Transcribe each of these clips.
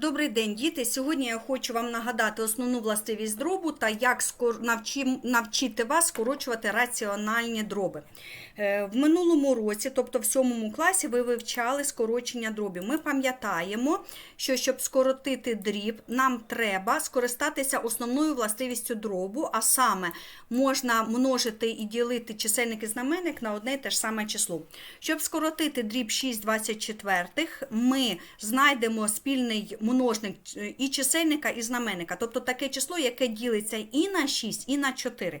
Добрий день, діти. Сьогодні я хочу вам нагадати основну властивість дробу та як навчити вас скорочувати раціональні дроби. Е, В минулому році, тобто в сьомому класі, ви вивчали скорочення дробів. Ми пам'ятаємо, що щоб скоротити дріб, нам треба скористатися основною властивістю дробу, а саме можна множити і ділити чисельник і знаменник на одне і те ж саме число. Щоб скоротити дріб 6 24, ми знайдемо спільний множник е, і чисельника, і знаменника, тобто таке число, яке ділиться і на 6, і на 4.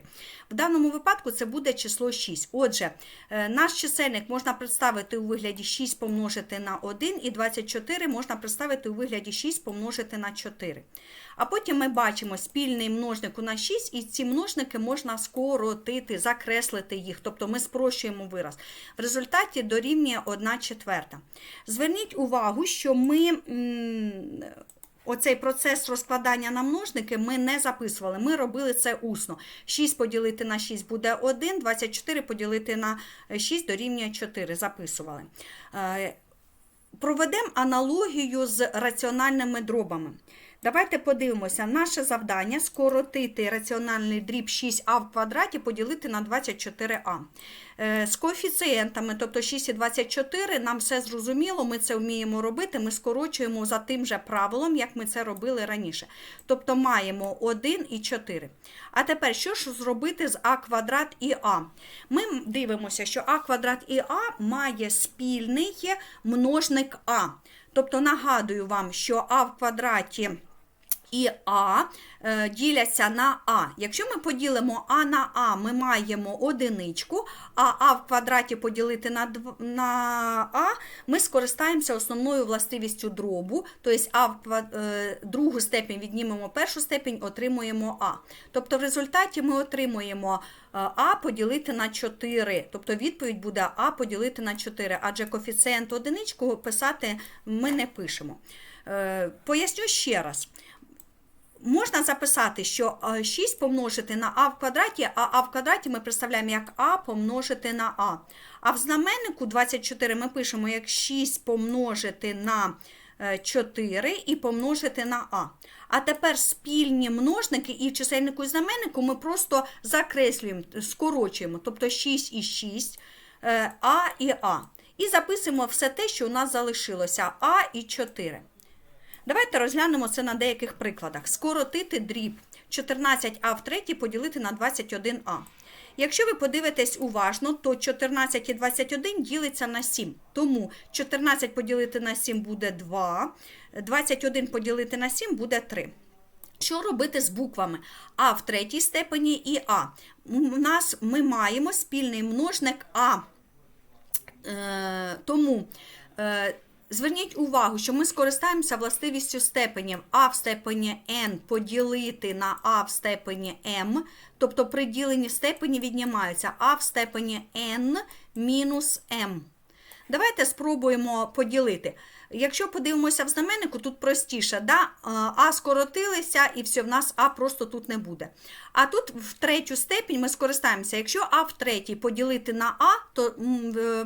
В даному випадку це буде число 6. Отже, е, наш чисельник можна представити у вигляді 6 помножити на 1, і 24 можна представити у вигляді 6 помножити на 4. А потім ми бачимо спільний множник у нас 6, і ці множники можна скоротити, закреслити їх, тобто ми спрощуємо вираз. В результаті дорівнює 1 четверта. Зверніть увагу, що ми. Оцей процес розкладання на множники ми не записували, ми робили це усно. 6 поділити на 6 буде 1, 24 поділити на 6 дорівнює 4. Записували. Е, Проведемо аналогію з раціональними дробами. Давайте подивимося, наше завдання скоротити раціональний дріб 6а в квадраті поділити на 24а. Е, З коефіцієнтами, тобто 6 і 24, нам все зрозуміло, ми це вміємо робити, ми скорочуємо за тим же правилом, як ми це робили раніше. Тобто маємо 1 і 4. А тепер, що ж зробити з а квадрат і а? Ми дивимося, що а квадрат і а має спільний множник а. Тобто нагадую вам, що а в квадраті і А е, діляться на А. Якщо ми поділимо А на А, ми маємо одиничку, а А в квадраті поділити на, на А, ми скористаємося основною властивістю дробу, тобто А в е, другу степень віднімемо першу степень, отримуємо А. Тобто в результаті ми отримуємо е, А поділити на 4. Тобто відповідь буде А поділити на 4, адже коефіцієнт одиничку писати ми не пишемо. Поясню ще раз. Можна записати, що е, 6 помножити на а в квадраті, а а в квадраті ми представляємо як а помножити на а. А в знаменнику 24 ми пишемо як 6 помножити на е, 4 і помножити на а. А тепер спільні множники і в чисельнику і знаменнику ми просто закреслюємо, скорочуємо, тобто 6 і 6, е, а і а. І записуємо все те, що у нас залишилося а і 4. Давайте розглянемо це на деяких прикладах. Скоротити дріб 14а в третій поділити на 21а. Якщо ви подивитесь уважно, то 14 і 21 ділиться на 7. Тому 14 поділити на 7 буде 2, 21 поділити на 7 буде 3. Що робити з буквами А в третій степені і А? У нас ми маємо спільний множник А. Е, тому е, зверніть увагу, що ми скористаємося властивістю степенів А в степені n поділити на А в степені m, тобто при діленні степені віднімаються А в степені n мінус m. Давайте спробуємо поділити. Якщо подивимося в знаменнику, тут простіше, да? а скоротилися і все, в нас а просто тут не буде. А тут в третю степень ми скористаємося. Якщо а в третій поділити на а, то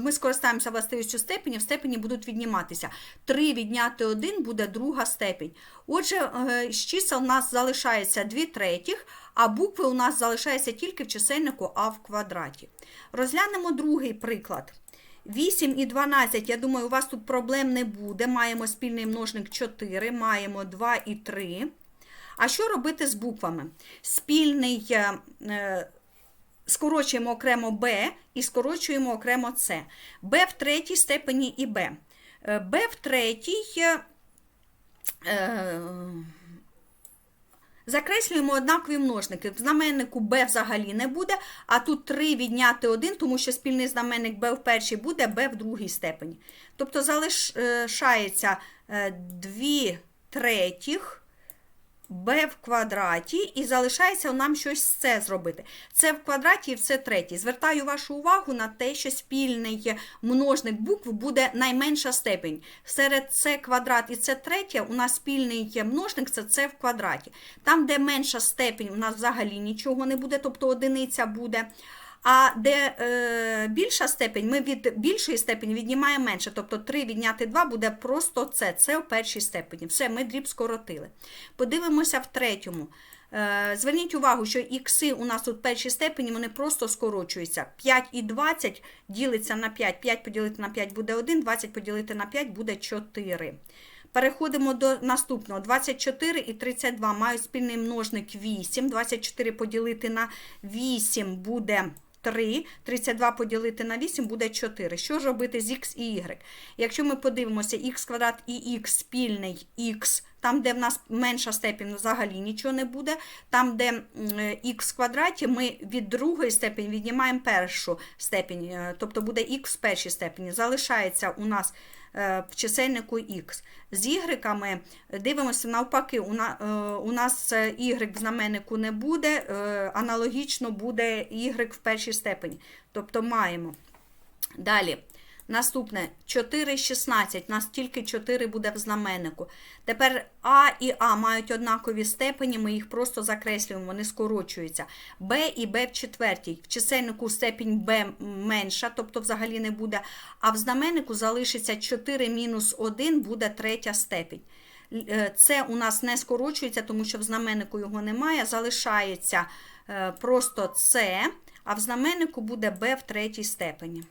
ми скористаємося властивістю степені, в степені будуть відніматися. 3 відняти 1 буде друга степень. Отже, е, з чисел у нас залишається 2 третіх, а букви у нас залишаються тільки в чисельнику а в квадраті. Розглянемо другий приклад. 8 і 12, я думаю, у вас тут проблем не буде. Маємо спільний множник 4, маємо 2 і 3. А що робити з буквами? Спільний е, е, скорочуємо окремо b і скорочуємо окремо c. b в третій степені і b. Е, b в третій. Е, Закреслюємо однакові множники. В знаменнику b взагалі не буде, а тут 3 відняти 1, тому що спільний знаменник b в першій буде, b в другій степені. Тобто залишається 2 третіх b в квадраті і залишається нам щось з це зробити. Це в квадраті і це третій. Звертаю вашу увагу на те, що спільний множник букв буде найменша степень. Серед це квадрат і це третє, у нас спільний множник це це в квадраті. Там, де менша степень, у нас взагалі нічого не буде, тобто одиниця буде. А де е, більша степень, ми від більшої степені віднімаємо менше. Тобто 3 відняти 2 буде просто це. Це в першій степені. Все, ми дріб скоротили. Подивимося в третьому. Е, Зверніть увагу, що ікси у нас тут в першій степені вони просто скорочуються. 5 і 20 ділиться на 5. 5 поділити на 5 буде 1, 20 поділити на 5 буде 4. Переходимо до наступного. 24 і 32 мають спільний множник 8. 24 поділити на 8 буде 3. 32 поділити на 8 буде 4. Що ж робити з х і y? Якщо ми подивимося, х квадрат і х спільний х, там, де в нас менша степінь, взагалі нічого не буде. Там, де х в квадраті, ми від другої степені віднімаємо першу степінь, е, тобто буде х в першій степені. Залишається у нас е, в чисельнику х. З y дивимося навпаки, у, е, нас е, y в знаменнику не буде, е, аналогічно буде y в першій степені. Тобто маємо. Далі. Наступне 4, 16. У нас тільки 4 буде в знаменнику. Тепер А і А мають однакові степені, ми їх просто закреслюємо, вони скорочуються. Б і Б в четвертій. В чисельнику степінь Б менша, тобто взагалі не буде. А в знаменнику залишиться 4 мінус 1, буде третя степінь. Е, Це у нас не скорочується, тому що в знаменнику його немає. Залишається е, просто С, а в знаменнику буде Б в третій степені.